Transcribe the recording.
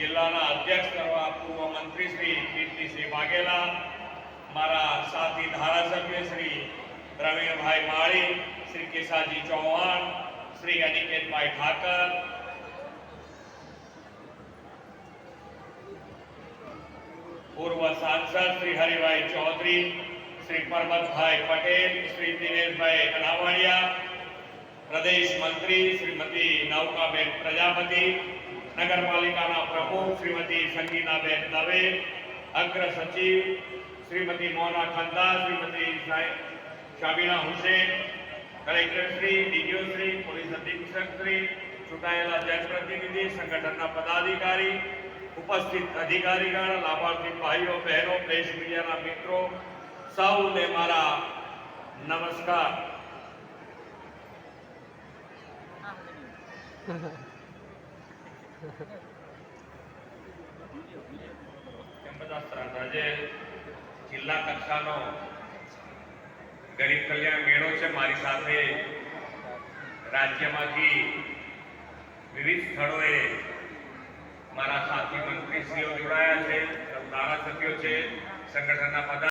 જિલ્લાના અધ્યક્ષ કરવા પૂર્વ મંત્રી શ્રી કીર્તિસિંહ વાઘેલા મારા સાથી ધારાસભ્ય શ્રી પ્રવીણભાઈ માળી શ્રી કેસાજી ચૌહાણ શ્રી અનિકેતભાઈ ઠાકર પૂર્વ સાંસદ શ્રી હરિભાઈ ચૌધરી શ્રી પરબતભાઈ પટેલ શ્રી દિનેશભાઈ અનાવાડિયા પ્રદેશ મંત્રી શ્રીમતી નૌકાબેન પ્રજાપતિ નગરપાલિકાના પ્રમુખ શ્રીમતી સંગીનાબેન દવે, અગ્ર સચિવ શ્રીમતી મોહના ખંદા, શ્રીમતી શાબીના હુસેન કલેક્ટરશ્રી ડીજીઓશ્રી પોલીસ અધિક્ષકશ્રી ચૂંટાયેલા જનપ્રતિનિધિ, સંગઠનના પદાધિકારી, ઉપસ્થિત અધિકારીગણ, લાભાર્થી ભાઈઓ, બહેનો, પ્રેસ મીડિયાના મિત્રો, સૌને મારા નમસ્કાર. ગરીબ કલ્યાણ મેળો છે. મારી સાથે રાજ્યમાંથી વિવિધ સ્થળોએ મારા સાથી મંત્રીશ્રીઓ જોડાયા છે ધારાસભ્યો છે, સંગઠનના પદાધિકારીઓ